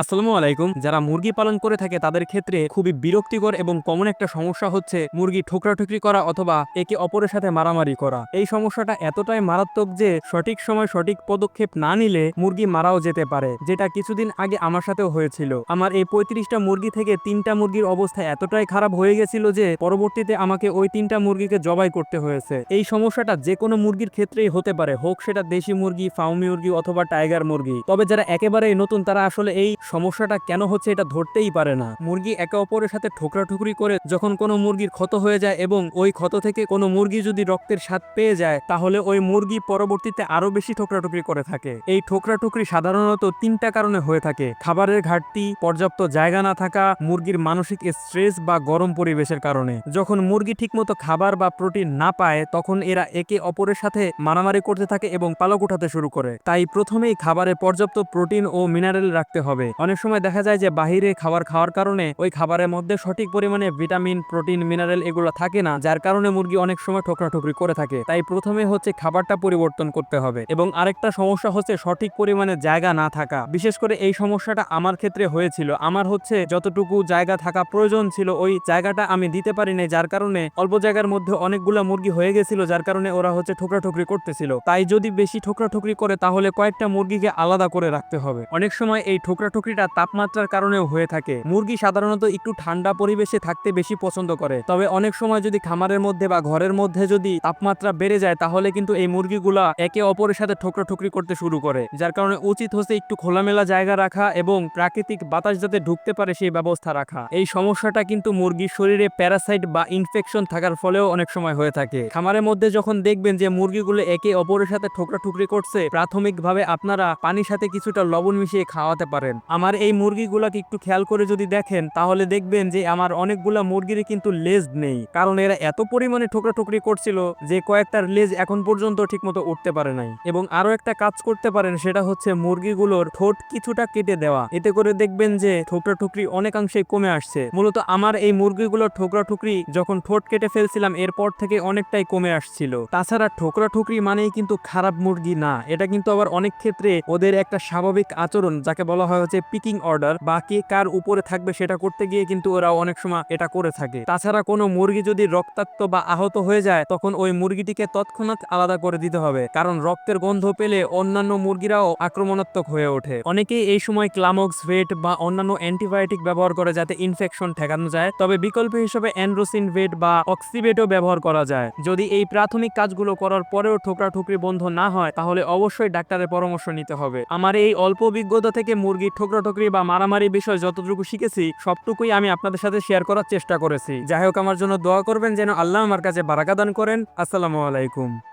আসসালামু আলাইকুম। যারা মুরগি পালন করে থাকে, তাদের ক্ষেত্রে খুবই বিরক্তিকর এবং কমন একটা সমস্যা হচ্ছে মুরগি ঠোকরাঠুকরি করা অথবা একে অপরের সাথে মারামারি করা। এই সমস্যাটা এতটাই মারাত্মক যে সঠিক সময় সঠিক পদক্ষেপ না নিলে মুরগি মারাও যেতে পারে, যেটা কিছুদিন আগে আমার সাথেও হয়েছিল। আমার এই পঁয়ত্রিশটা মুরগি থেকে তিনটা মুরগির অবস্থা এতটাই খারাপ হয়ে গেছিল যে পরবর্তীতে আমাকে ওই তিনটা মুরগিকে জবাই করতে হয়েছে। এই সমস্যাটা যে কোনো মুরগির ক্ষেত্রেই হতে পারে, হোক সেটা দেশি মুরগি ফাউমি মুরগি অথবা টাইগার মুরগি। তবে যারা একেবারেই নতুন, তারা আসলে এই সমস্যাটা কেন হচ্ছে এটা ধরতেই পারে না। মুরগি একে অপরের সাথে ঠোকরাঠুকরি করে যখন কোনো মুরগির ক্ষত হয়ে যায় এবং ওই ক্ষত থেকে কোনো মুরগি যদি রক্তের স্বাদ পেয়ে যায়, তাহলে ওই মুরগি পরবর্তীতে আরও বেশি ঠোকরাঠুকরি করে থাকে। এই ঠোকরাঠুকরি সাধারণত তিনটা কারণে হয়ে থাকে। খাবারের ঘাটতি, পর্যাপ্ত জায়গা না থাকা, মুরগির মানসিক স্ট্রেস বা গরম পরিবেশের কারণে। যখন মুরগি ঠিকমতো খাবার বা প্রোটিন না পায়, তখন এরা একে অপরের সাথে মারামারি করতে থাকে এবং পালক উঠাতে শুরু করে। তাই প্রথমেই খাবারে পর্যাপ্ত প্রোটিন ও মিনারেল রাখতে হবে। অনেক সময় দেখা যায় যে বাহিরে খাবার খাওয়ার কারণে ওই খাবারের মধ্যে সঠিক পরিমাণে ভিটামিন, প্রোটিন, মিনারেল এগুলো থাকে না, যার কারণে মুরগি অনেক সময় ঠোকরাঠুকরি করে থাকে। তাই প্রথমে হচ্ছে খাবারটা পরিবর্তন করতে হবে এবং আরেকটা সমস্যা হচ্ছে সঠিক পরিমাণে জায়গা না থাকা। বিশেষ করে এই সমস্যাটা আমার ক্ষেত্রে হয়েছিল। আমার হচ্ছে যতটুকু জায়গা থাকা প্রয়োজন ছিল, ওই জায়গাটা আমি দিতে পারি নাই যার কারণে অল্প জায়গার মধ্যে অনেকগুলা মুরগি হয়ে গেছিল, যার কারণে ওরা হচ্ছে ঠোকরাঠুকরি করতেছিল। তাই যদি বেশি ঠোকরাঠুকরি করে, তাহলে কয়েকটা মুরগিকে আলাদা করে রাখতে হবে। অনেক সময় এই ঠোকরাঠুকরিটা তাপমাত্রার কারণেও হয়ে থাকে। মুরগি সাধারণত একটু ঠান্ডা পরিবেশে থাকতে বেশি পছন্দ করে। তবে অনেক সময় যদি খামারের মধ্যে বা ঘরের মধ্যে যদি তাপমাত্রা বেড়ে যায়, তাহলে কিন্তু এই মুরগিগুলা একে অপরের সাথে ঠোকরাঠুকরি করতে শুরু করে, যার কারণে উচিত হচ্ছে একটু খোলামেলা জায়গা রাখা এবং প্রাকৃতিক বাতাস যাতে ঢুকতে পারে সেই ব্যবস্থা রাখা। এই সমস্যাটা কিন্তু মুরগির শরীরে প্যারাসাইট বা ইনফেকশন থাকার ফলেও অনেক সময় হয়ে থাকে। খামারের মধ্যে যখন দেখবেন যে মুরগিগুলো একে অপরের সাথে ঠোকরাঠুকরি করছে, প্রাথমিকভাবে আপনারা পানির সাথে কিছুটা লবণ মিশিয়ে খাওয়াতে পারেন। আমার এই মুরগিগুলাকে একটু খেয়াল করে যদি দেখেন, তাহলে দেখবেন যে আমার অনেকগুলা মুরগির কিন্তু লেজ নেই। কারণ এরা এত পরিমাণে ঠোকরাঠুকরি করছিল যে কয়েকটার লেজ এখন পর্যন্ত ঠিকমতো উঠতে পারে নাই। এবং আরও একটা কাজ করতে পারেন, সেটা হচ্ছে মুরগিগুলোর ঠোঁট কিছুটা কেটে দেওয়া। এতে করে দেখবেন যে ঠোকরাঠুকরি অনেকাংশে কমে আসছে। মূলত আমার এই মুরগিগুলোর ঠোকরাঠুকরি যখন ঠোঁট কেটে ফেলছিলাম, এরপর থেকে অনেকটাই কমে আসছিল। তাছাড়া ঠোকরাঠুকরি মানেই কিন্তু খারাপ মুরগি না। এটা কিন্তু আবার অনেক ক্ষেত্রে ওদের একটা স্বাভাবিক আচরণ, যাকে বলা হয় হচ্ছে পিকিং অর্ডার বা কে কার উপরে থাকবে সেটা করতে গিয়ে কিন্তু ওরা অনেক সময় এটা করে থাকে। তাছাড়া কোনো মুরগি যদি রক্তাক্ত বা আহত হয়ে যায়, তখন ওই মুরগিটিকে তৎক্ষণাৎ আলাদা করে দিতে হবে। কারণ রক্তের গন্ধ পেলে অন্যান্য মুরগিরাও আক্রমণাত্মক হয়ে ওঠে। অনেকেই এই সময় ক্লামক্স ভেট বা অন্যান্য অ্যান্টিবায়োটিক ব্যবহার করে যাতে ইনফেকশন ঠেকানো যায়। তবে বিকল্প হিসেবে অ্যান্ড্রোসিন ভেট বা অক্সিভেটও ব্যবহার করা যায়। যদি এই প্রাথমিক কাজগুলো করার পরেও ঠোকরা ঠুকরি বন্ধ না হয়, তাহলে অবশ্যই ডাক্তারের পরামর্শ নিতে হবে। আমার এই অল্প অভিজ্ঞতা থেকে মুরগির ঠোকরা ঠুকরি বা মারামারি বিষয় যতটুকু শিখেছি, সবটুকুই আমি আপনাদের সাথে শেয়ার করার চেষ্টা করেছি। যাই হোক, আমার জন্য দোয়া করবেন যেন আল্লাহ আমার কাছে বারাকা দান করেন। আসসালামু আলাইকুম।